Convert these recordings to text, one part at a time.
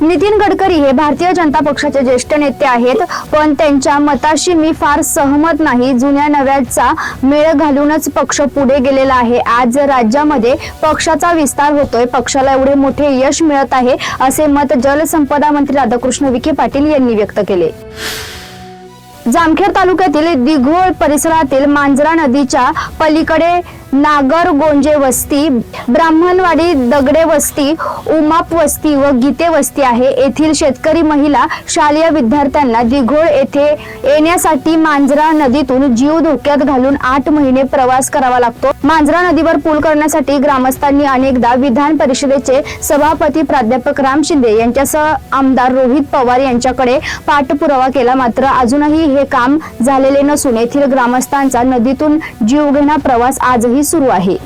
नितीन गडकरी हे भारतीय जनता पक्षाचे ज्येष्ठ नेते आहेत पण त्यांच्या मताशी मी फार सहमत नाही. जुन्या नव्याचा मेळ घालूनच पक्ष पुढे गेलेला आहे. आज राज्यामध्ये पक्षाचा विस्तार होतोय. पक्षाला एवढे मोठे यश मिळत आहे असे मत जलसंपदा मंत्री राधाकृष्ण विखे पाटील यांनी व्यक्त केले. जामखेड तालुक्यातील दिघोळ परिसरातील मांजरा नदीच्या पलीकडे नागर गोंजे वस्ती ब्राह्मणवाडी दगडे वस्ती उमाप वस्ती व गीते वस्ती आहे. येथील शेतकरी महिला शालेय विद्यार्थ्यांना दिघोळ येथे येण्यासाठी मांजरा नदीतून जीव धोक्यात घालून आठ महिने प्रवास करावा लागतो. मांजरा नदीवर पूल करण्यासाठी ग्रामस्थांनी अनेकदा विधान परिषदेचे सभापती प्राध्यापक राम शिंदे यांच्यासह आमदार रोहित पवार यांच्याकडे पाठपुरावा केला. मात्र अजूनही हे काम झालेले नसून येथील ग्रामस्थांचा नदीतून जीवघेणा प्रवास आजही सुरू आहे.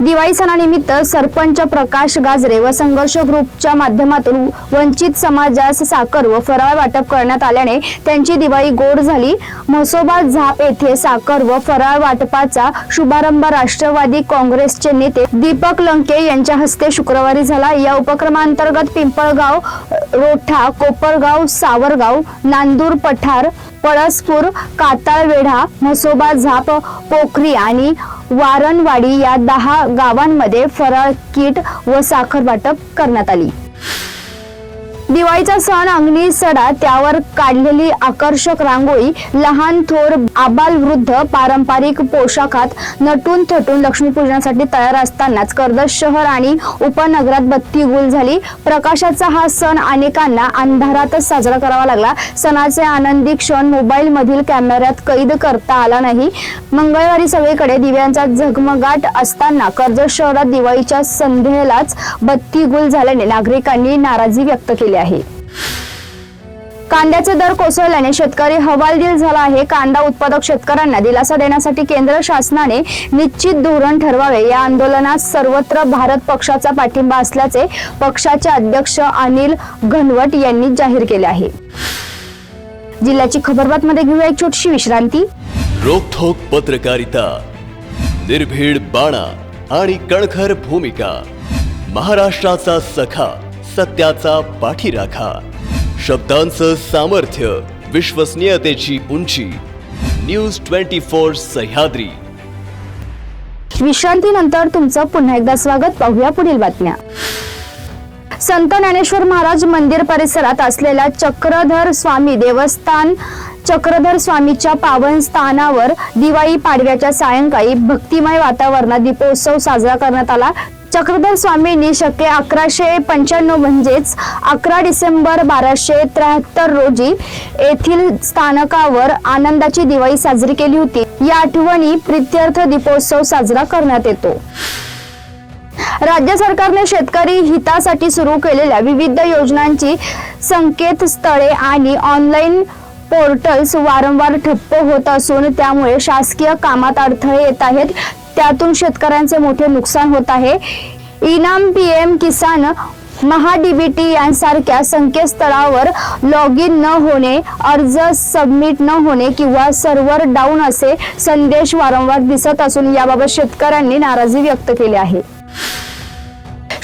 दिवाळी सणानिमित्त सरपंच प्रकाश गाजरे व संघर्ष ग्रुपच्या माध्यमातून वंचित समाजास साखर व फराळ वाटप करण्यात आल्याने त्यांची दिवाळी गोड झाली. म्हसोबा झाप येथे साखर व फराळ वाटपाचा शुभारंभ राष्ट्रवादी काँग्रेसचे नेते दीपक लंके यांच्या हस्ते शुक्रवारी झाला. या उपक्रमांतर्गत पिंपळगाव रोठा कोपरगाव सावरगाव नांदूर पठार पळसपूर काताळवेढा म्हसोबा झाप पोखरी आणि वारणवाडी या दहा गावांमध्ये फराळ किट व साखर वाटप करण्यात आली. दिवाळीचा सण अंगणी सडा त्यावर काढलेली आकर्षक रांगोळी लहान थोर आबाल वृद्ध पारंपरिक पोशाखात नटून थटून लक्ष्मीपूजनासाठी तयार असतानाच कर्जत शहर आणि उपनगरात बत्ती गुल झाली. प्रकाशाचा हा सण अनेकांना अंधारातच साजरा करावा लागला. सणाचे आनंदी क्षण मोबाईल मधील कॅमेऱ्यात कैद करता आला नाही. मंगळवारी सगळीकडे दिव्यांचा झगमगाट असताना कर्जत शहरात दिवाळीच्या संध्येलाच बत्ती गुल झाल्याने नागरिकांनी नाराजी व्यक्त केली आहे. कांद्याचे दर कोसळल्याने शेतकरी हवालदिल झाला आहे. कांदा उत्पादक शेतकऱ्यांना दिलासा देण्यासाठी केंद्र शासनाने निश्चित धोरण ठरवावे. या आंदोलनात सर्वत्र भारत पक्षाचा पाठिंबा असल्याचे पक्षाचे अध्यक्ष अनिल घनवट यांनी जाहीर केले आहे. जिल्ह्याची खबरबात मध्ये घेऊया एक छोटीशी विश्रांती. रोखोक पत्रकारिता निर्भीड बाणा आणि कणखर भूमिका महाराष्ट्राचा सखा. सत्याचा पाठीराखा. शब्दांचं सामर्थ्य विश्वसनीयतेची उंची. News twenty four Sahyadri. विश्रांतीनंतर तुमचं पुन्हा एकदा स्वागत. पाहूया पुढील बातम्या. संत ज्ञानेश्वर महाराज मंदिर परिसरात असलेल्या चक्रधर स्वामी देवस्थान चक्रधर स्वामीच्या पावन स्थानावर दिवाळी पाडव्याच्या सायंकाळी भक्तिमय वातावरणात दीपोत्सव साजरा करण्यात आला. चक्रधर स्वामींनी शके अकराशे पंच्याण्णव म्हणजेच अकरा डिसेंबर बाराशे त्र्याहत्तर रोजी येथील स्थानकावर आनंदाची दिवाळी साजरी केली होती. या आठवणी प्रित्यर्थ दीपोत्सव साजरा करण्यात येतो. राज्य सरकारने शेतकरी हितासाठी सुरू केलेल्या विविध योजनांची संकेतस्थळे आणि ऑनलाईन पोर्टल्स वारंवार ठप्प होत असून त्यामुळे शासकीय कामात अडथळे येत आहेत. त्यातून शेतकऱ्यांचे मोठे नुकसान होत आहे. इनाम पी एम किसान महाडीबीटी यांसारख्या संकेतस्थळावर लॉग इन न होणे अर्ज सबमिट न होणे किंवा सर्व्हर डाऊन असे संदेश वारंवार दिसत असून याबाबत शेतकऱ्यांनी नाराजी व्यक्त केली आहे.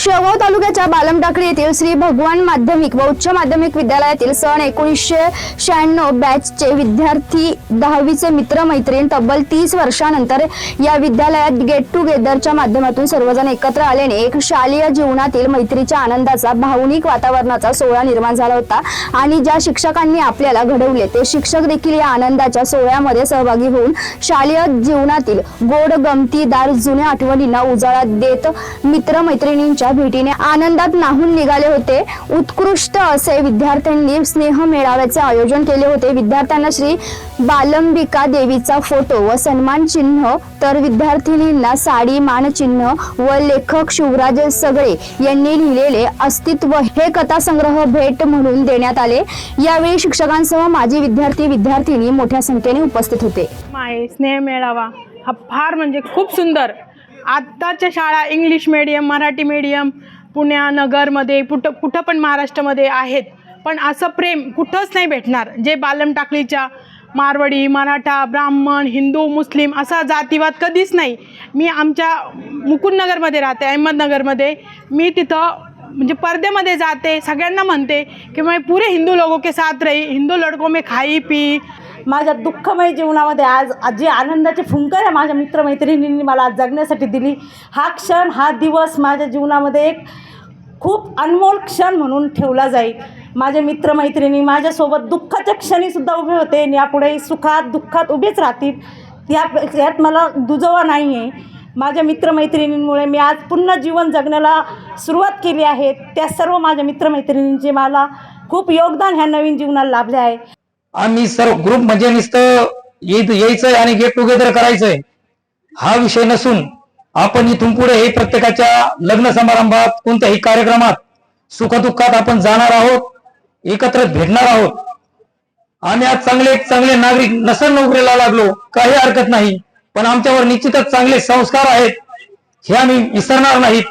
शेवगाव तालुक्याच्या बालमटाकडी येथील श्री भगवान माध्यमिक व उच्च माध्यमिक विद्यालयातील सन एकोणीसशे शहाण्णव बॅचचे विद्यार्थी दहावीचे मित्रमैत्रीण तब्बल तीस वर्षानंतर या विद्यालयात गेट टुगेदरच्या माध्यमातून सर्वजण एकत्र आल्याने एक शालेय जीवनातील मैत्रीच्या आनंदाचा भावनिक वातावरणाचा सोहळा निर्माण झाला होता आणि ज्या शिक्षकांनी आपल्याला घडवले ते शिक्षक देखील या आनंदाच्या सोहळ्यामध्ये सहभागी होऊन शालेय जीवनातील गोड गमतीदार जुन्या आठवणींना उजाळा देत मित्रमैत्रिणींच्या भेटीने आनंदात नाहून निघाले होते. उत्कृष्ट असे विद्यार्थ्यांनी स्नेह मेळाव्याचे आयोजन केले होते. विद्यार्थ्यांना श्री बालंबिका देवीचा फोटो व सन्मान चिन्ह तर विद्यार्थिनींना साडी मानचिन्ह व लेखक शिवराज सगळे यांनी लिहिलेले अस्तित्व हे कथासंग्रह भेट म्हणून देण्यात आले. यावेळी शिक्षकांसह माजी विद्यार्थी विद्यार्थिनी मोठ्या संख्येने उपस्थित होते. स्नेह मेळावा हा फार म्हणजे खूप सुंदर आत्ताच्या शाळा इंग्लिश मिडियम मराठी मिडियम पुण्यानगरमध्ये कुठं कुठं पण महाराष्ट्रामध्ये आहेत. पण असं प्रेम कुठंच नाही भेटणार. जे बालम टाकलीच्या मारवाडी मराठा ब्राह्मण हिंदू मुस्लिम असा जातीवाद कधीच नाही. मी आमच्या मुकुंदनगरमध्ये राहते अहमदनगरमध्ये. मी तिथं म्हणजे पर्देमध्ये जाते सगळ्यांना म्हणते की मी पुरे हिंदू लोगों के साथ रही हिंदू लडको मी खाई पी माझ्या दुःखमय जीवनामध्ये आज जे जी आनंदाची फुंकर आहे माझ्या मित्रमैत्रिणींनी मला आज जगण्यासाठी दिली. हा क्षण हा दिवस माझ्या जीवनामध्ये एक खूप अनमोल क्षण म्हणून ठेवला जाईल. माझे मित्रमैत्रिणी माझ्यासोबत दुःखाच्या क्षणीसुद्धा उभे होते आणि यापुढे सुखात दुःखात उभेच राहतील. या यात मला दुजवा नाही आहे माझ्या मित्रमैत्रिणींमुळे मी आज पुन्हा जीवन जगण्याला सुरुवात केली आहे. त्या सर्व माझ्या मित्रमैत्रिणींचे मला खूप योगदान ह्या नवीन जीवनाला लाभले आहे. आम्ही सर्व ग्रुप म्हणजे नुसतं यायचंय आणि गेट टुगेदर करायचंय. हा विषय नसून आपण इथून पुढे हे प्रत्येकाच्या लग्न समारंभात कोणत्याही कार्यक्रमात सुखदुःखात आपण जाणार आहोत एकत्र भेटणार आहोत. आम्ही आज चांगले चांगले नागरिक नसल नोकरीला लागलो काही हरकत नाही. पण आमच्यावर निश्चितच चांगले संस्कार आहेत हे आम्ही विसरणार नाहीत.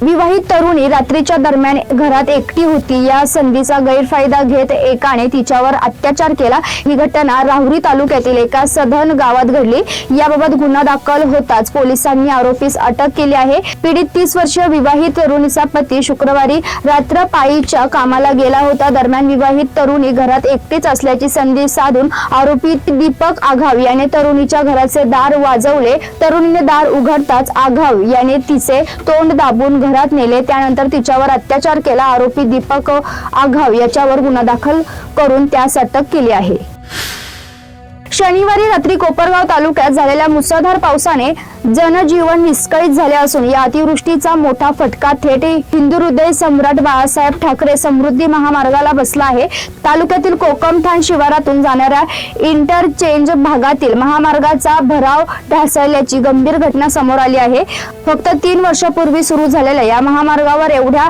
विवाहित तरुणी रात्रीच्या दरम्यान घरात एकटी होती. या संधीचा गैरफायदा घेत एकाने तिच्यावर अत्याचार केला. ही घटना राहुरी तालुक्यातील एका सधन गावात घडली. याबाबत गुन्हा दाखल होताच पोलिसांनी आरोपीस अटक केली आहे. पीडित तीस वर्षीय विवाहित तरुणीचा पती शुक्रवारी रात्र पायीच्या कामाला गेला होता. दरम्यान विवाहित तरुणी घरात एकटीच असल्याची संधी साधून आरोपी दीपक आघाव याने तरुणीच्या घराचे दार वाजवले. तरुणीने दार उघडताच आघाव याने तिचे तोंड दाबून घरात नेले. त्यानंतर तिच्यावर अत्याचार केला. आरोपी दीपक आघाव याच्यावर गुन्हा दाखल करून त्यास अटक केली आहे. शनिवारी रात्री कोपरगाव तालुक्यात झालेल्या मुसळधार पावसाने जनजीवन विस्कळीत झाले असून या अतिवृष्टीचा मोठा फटका थेट हिंदू हृदय सम्राट बाळासाहेब ठाकरे समृद्धी महामार्गाला बसला आहे. तालुक्यातील कोकमठाण शिवारातून जाणाऱ्या इंटरचेंज भागातील महामार्गाचा भराव ढासळल्याची गंभीर घटना समोर आली आहे. फक्त तीन वर्षापूर्वी सुरू झालेल्या या महामार्गावर एवढ्या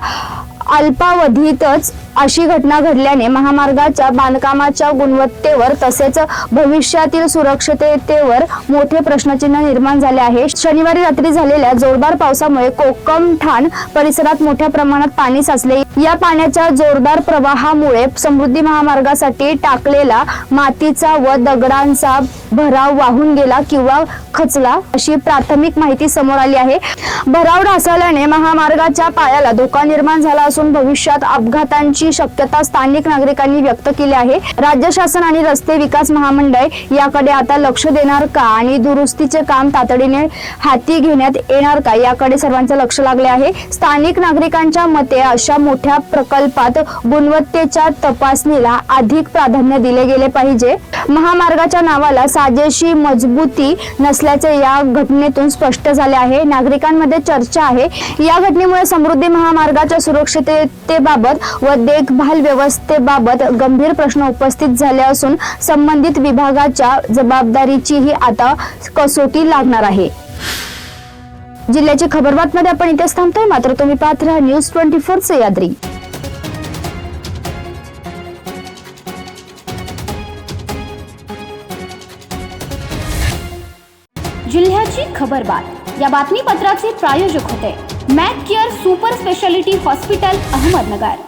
अल्पावधीतच अशी घटना घडल्याने महामार्गाच्या बांधकामाच्या गुणवत्तेवर तसेच भविष्यातील सुरक्षिततेवर मोठे प्रश्नचिन्ह निर्माण झाले आहे. शनिवारी रात्री झालेल्या जोरदार पावसामुळे कोकम ठाण परिसरात मोठ्या प्रमाणात पाणी साचले. या पाण्याच्या जोरदार प्रवाहामुळे समृद्धी महामार्गासाठी टाकलेला मातीचा व दगडांचा भराव वाहून गेला किंवा खचला अशी प्राथमिक माहिती समोर आली आहे. भराव ढासळल्याने महामार्गाच्या पायाला धोका निर्माण झाला असून भविष्यात अपघातांची होण्याची शक्यता स्थानिक नागरिकांनी व्यक्त केली आहे. राज्य शासन आणि रस्ते विकास महामंडळ याकडे आता लक्ष देणार का आणि दुरुस्तीचे काम तातडीने हाती घेण्यात येणार का याकडे सर्वांचं लक्ष लागले आहे. स्थानिक नागरिकांच्या मते अशा मोठ्या प्रकल्पात गुणवत्तेच्या तपासणीला अधिक प्राधान्य दिले गेले पाहिजे. महामार्गाच्या नावाला साजेशी मजबूती नसल्याचे या घटनेतून स्पष्ट झाले आहे. नागरिकांमध्ये चर्चा आहे. या घटनेमुळे समृद्धी महामार्गाच्या सुरक्षिततेबाबत व देखभाल व्यवस्थेबाबत गंभीर प्रश्न उपस्थित झाले असून संबंधित विभागाच्या जबाबदारीचीही आता कसोटी लागणार आहे. जिल्ह्याची खबर बातमध्ये आपण इथेच थांबतोय. मात्र तुम्ही पाहत राहा न्यूज ट्वेंटी फोर सह्याद्री जिल्ह्याची खबरबात. या बातमीपत्राचे प्रायोजक होते. Mac care super speciality hospital Ahmednagar.